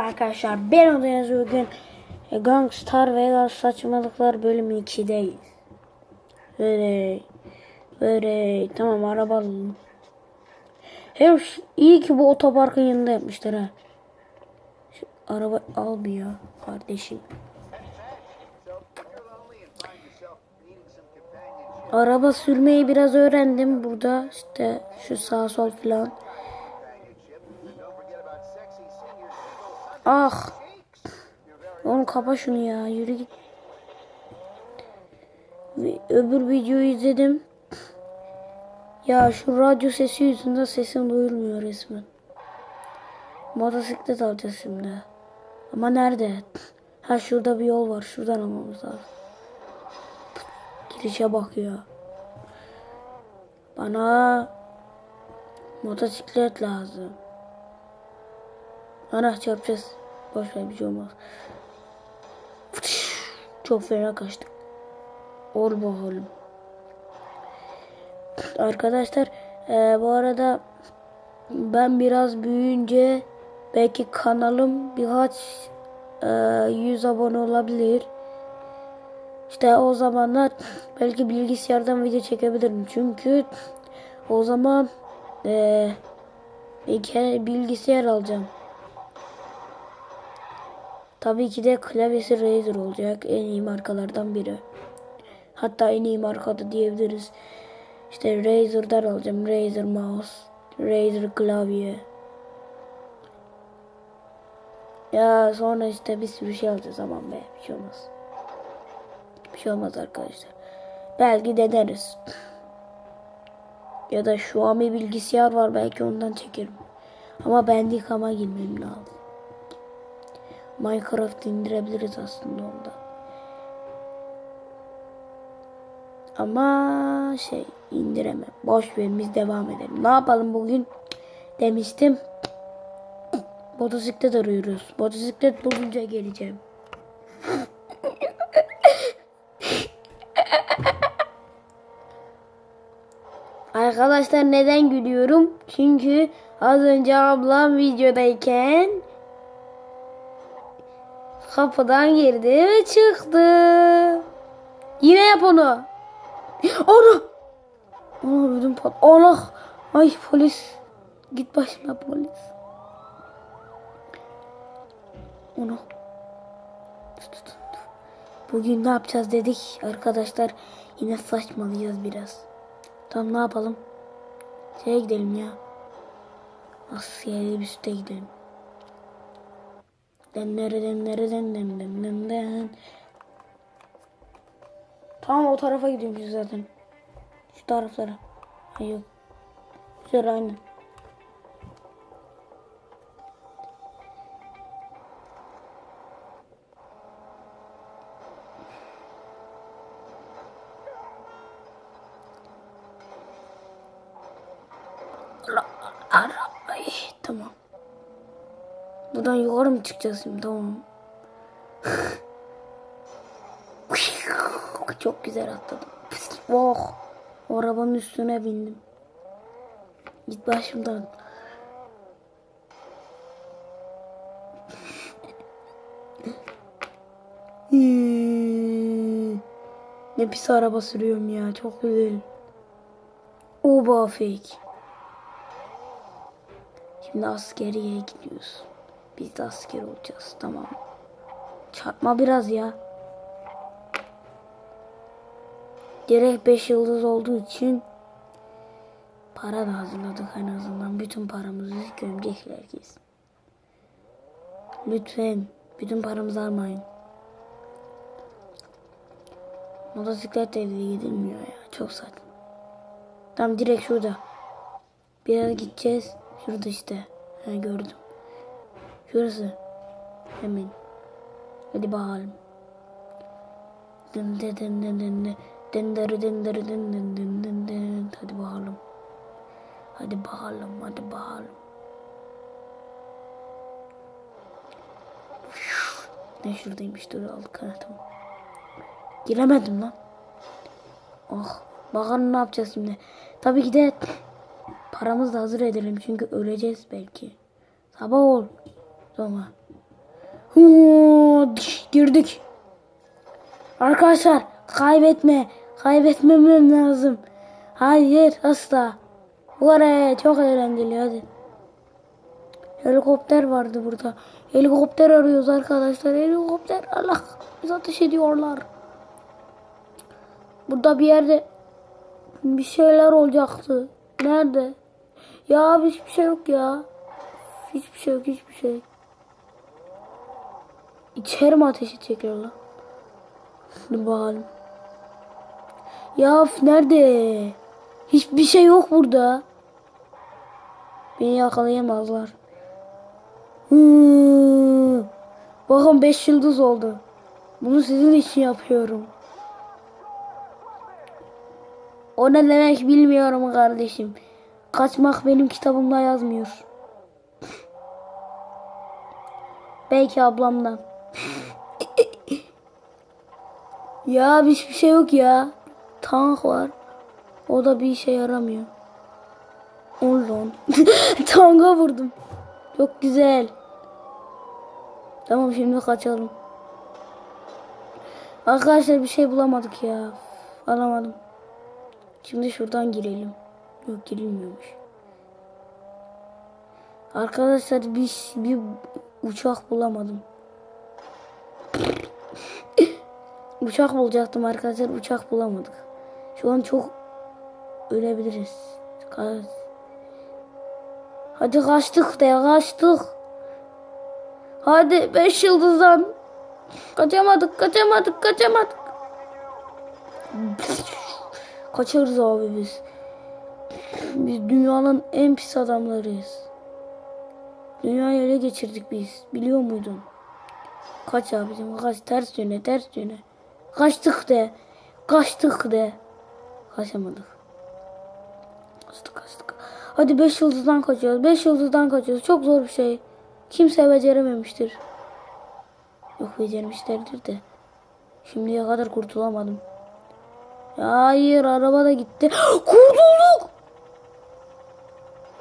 arkadaşlar ben Odayaz bugün e, Gangstar Vegas Saçmalıklar bölümü 2'deyiz. Böyle böyle tamam araba alalım. Hem iyi ki bu otoparkın yanında yapmışlar ha. Şu araba al bir ya kardeşim. Araba sürmeyi biraz öğrendim burada işte şu sağ sol falan. Ah. Oğlum kapa şunu ya. Yürü git. Öbür videoyu izledim. Ya şu radyo sesi yüzünden sesim duyulmuyor resmen. Motosiklet alacağız şimdi. Ama nerede? Ha şurada bir yol var. Şuradan almamız lazım. Girişe bak ya. Bana motosiklet lazım. Ana çarpacağız. Boş ver bir şey olmaz. Çok fena kaçtık. Ol bakalım. Arkadaşlar eee, bu arada ben biraz büyüyünce belki kanalım birkaç eee, yüz abone olabilir. İşte o zamanlar belki bilgisayardan video çekebilirim. Çünkü o zaman bir bilgisayar alacağım. Tabii ki de klavyesi Razer olacak. En iyi markalardan biri. Hatta en iyi marka da diyebiliriz. İşte Razer'dan alacağım. Razer mouse. Razer klavye. Ya sonra işte bir sürü şey alacağız aman be. Bir şey olmaz. Bir şey olmaz arkadaşlar. Belki deneriz. Ya da bir bilgisayar var belki ondan çekerim. Ama Bandicam'a girmem lazım. Minecraft indirebiliriz aslında onda. Ama şey indiremem. Boş verin biz devam edelim. Ne yapalım bugün? Demiştim. Motosiklet arıyoruz. Motosiklet bulunca geleceğim. Arkadaşlar neden gülüyorum? Çünkü az önce ablam videodayken kapıdan girdi ve çıktı. Yine yap onu. Onu. Onu ödüm pat. Allah. Ay polis. Git başına polis. Onu. Bugün ne yapacağız dedik arkadaşlar. Yine saçmalayacağız biraz. Tamam ne yapalım? Şeye gidelim ya. Asya'ya bir üste gidelim. Denlere denlere den den den den den. Tamam o tarafa gidiyormuşuz zaten. Şu taraflara. Ha yok. Güzel aynı. Arabayı. Tamam. Buradan yukarı mı çıkacağız şimdi? Tamam. Çok güzel atladım. Oh. Arabanın üstüne bindim. Git başımdan. Ne pis araba sürüyorum ya. Çok güzel. Oba fake. Şimdi askeriye gidiyoruz. Biz de asker olacağız. Tamam. Çarpma biraz ya. Gerek 5 yıldız olduğu için para da hazırladık en azından. Bütün paramızı gömecekler herkes. Lütfen bütün paramızı almayın. Motosikletle bile gidilmiyor ya. Çok saçma. Tam direkt şurada. Biraz gideceğiz. Şurada işte. Ha, gördüm. Şurası. Hemen. Hadi bakalım. Dın dın dın dın dın dın. Dındırı dındırı dın dın dın dın dın. Hadi bakalım. Hadi bakalım. Hadi bakalım. Ne şuradaymış dur aldık tamam. Giremedim lan. Oh. Bakalım ne yapacağız şimdi. Tabii ki de paramızı da hazır edelim çünkü öleceğiz belki. Sabah ol. Sonra. Huu, girdik. Arkadaşlar kaybetme. Kaybetmemem lazım. Hayır asla. Oraya çok eğlenceli hadi. Helikopter vardı burada. Helikopter arıyoruz arkadaşlar. Helikopter Allah biz ateş ediyorlar. Burada bir yerde bir şeyler olacaktı. Nerede? Ya hiçbir şey yok ya. Hiçbir şey yok hiçbir şey. İçeri mi ateş edecekler lan? Dur bakalım. Ya nerede? Hiçbir şey yok burada. Beni yakalayamazlar. Hmm. Bakın 5 yıldız oldu. Bunu sizin için yapıyorum. O ne demek bilmiyorum kardeşim. Kaçmak benim kitabımda yazmıyor. Belki ablamdan. Ya hiçbir şey yok ya. Tank var. O da bir işe yaramıyor. Ulan. Tanka vurdum. Çok güzel. Tamam şimdi kaçalım. Arkadaşlar bir şey bulamadık ya. Alamadım. Şimdi şuradan girelim. Yok girilmiyormuş. Arkadaşlar bir, bir uçak bulamadım. Uçak bulacaktım arkadaşlar. Uçak bulamadık. Şu an çok ölebiliriz. Hadi kaçtık de kaçtık. Hadi 5 yıldızdan. Kaçamadık kaçamadık kaçamadık. Kaçarız abi biz. Biz dünyanın en pis adamlarıyız. Dünyayı ele geçirdik biz. Biliyor muydun? Kaç abicim kaç ters yöne ters yöne. Kaçtık de. Kaçtık de. Kaçamadık. Kaçtık kaçtık. Hadi 5 yıldızdan kaçıyoruz. 5 yıldızdan kaçıyoruz. Çok zor bir şey. Kimse becerememiştir. Yok becermişlerdir de. Şimdiye kadar kurtulamadım. Hayır araba da gitti. Kurtulduk.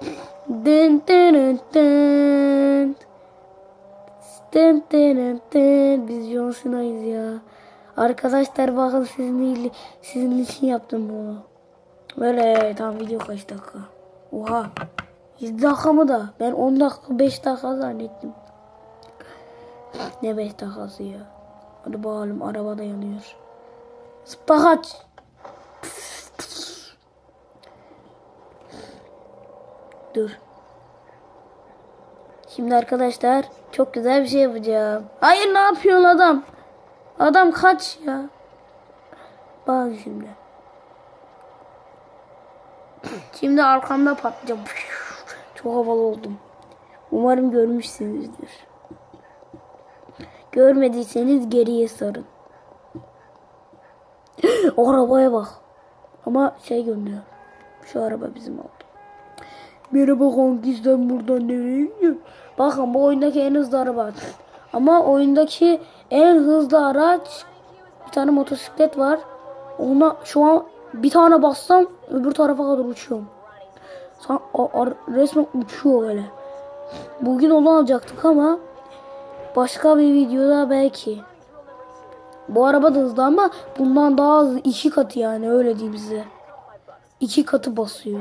Dın dın dın dın. Dın dın. Biz John Cena'yız ya. Arkadaşlar bakın sizin, sizin için yaptım bunu. Böyle tam video kaç dakika. Oha. 7 dakika mı da? Ben 10 dakika 5 dakika zannettim. Ne 5 dakikası ya. Hadi bakalım araba da yanıyor. Kaç. Dur. Şimdi arkadaşlar çok güzel bir şey yapacağım. Hayır ne yapıyorsun adam? Adam kaç ya. Bak şimdi. Şimdi arkamda patlayacağım. Çok havalı oldum. Umarım görmüşsünüzdür. Görmediyseniz geriye sarın. arabaya bak. Ama şey görünüyor. Şu araba bizim oldu. Merhaba kanki sen buradan nereye gidiyorsun? Bakın bu oyundaki en hızlı araba. Ama oyundaki en hızlı araç bir tane motosiklet var. Ona şu an bir tane bassam öbür tarafa kadar uçuyorum. San, a- a- resmen uçuyor öyle. Bugün onu alacaktık ama başka bir videoda belki. Bu araba da hızlı ama bundan daha hızlı iki katı yani öyle diyeyim size. İki katı basıyor.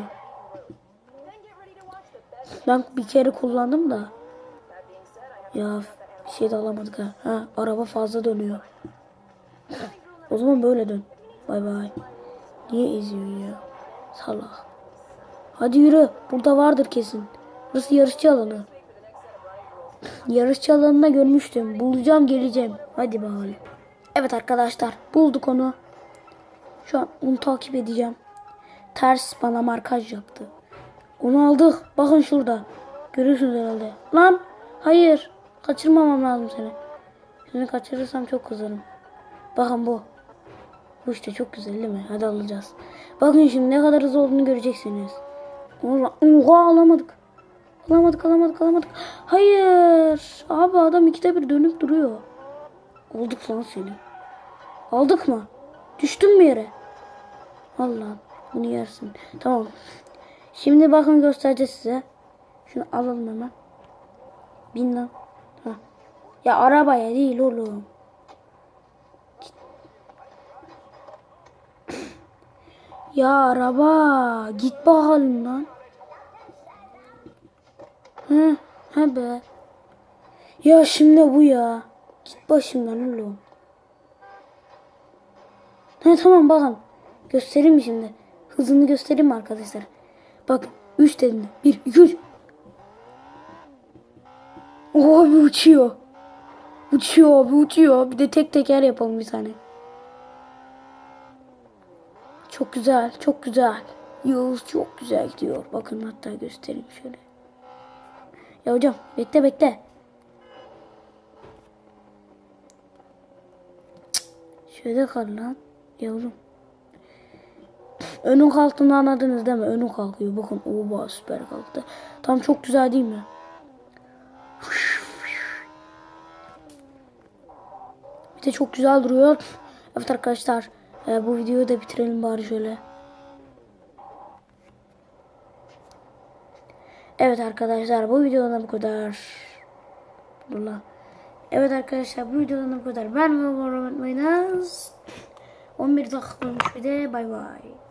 Ben bir kere kullandım da. Ya bir şey de alamadık ha. Ha araba fazla dönüyor. O zaman böyle dön. Bay bay. Niye eziyorsun ya? Salak. Hadi yürü. Burada vardır kesin. Burası yarışçı alanı. Yarışçı alanına görmüştüm. Bulacağım geleceğim. Hadi bakalım. Evet arkadaşlar bulduk onu. Şu an onu takip edeceğim. Ters bana markaj yaptı. Onu aldık. Bakın şurada. Görüyorsunuz herhalde. Lan hayır. Kaçırmamam lazım seni. Seni kaçırırsam çok kızarım. Bakın bu. Bu işte çok güzel değil mi? Hadi alacağız. Bakın şimdi ne kadar hızlı olduğunu göreceksiniz. Oha, alamadık. Alamadık alamadık alamadık. Hayır. Abi adam ikide bir dönüp duruyor. Olduk lan seni. Aldık mı? Düştün mü yere? Allah bunu yersin. Tamam. Şimdi bakın göstereceğiz size. Şunu alalım hemen. Bin lan. Ya arabaya değil oğlum. Ya araba git bakalım lan. Hı, he be. Ya şimdi bu ya. Git başımdan oğlum. He tamam bakın. Göstereyim mi şimdi? Hızını göstereyim mi arkadaşlar? Bak 3 dedim. 1 2 3. Oo abi uçuyor. Uçuyor abi uçuyor. Bir de tek teker yapalım bir tane. Çok güzel, çok güzel. Yağız çok güzel gidiyor. Bakın hatta göstereyim şöyle. Ya hocam bekle bekle. Şöyle kal lan yavrum. Önün kalktığını anladınız değil mi? Önün kalkıyor. Bakın oba süper kalktı. Tam çok güzel değil mi? De çok güzel duruyor. Evet arkadaşlar e, bu videoyu da bitirelim bari şöyle. Evet arkadaşlar bu videodan bu kadar. Lan. Evet arkadaşlar bu videodan bu kadar. Ben ve unutmayınız. 11 dakika olmuş bir de bay bay.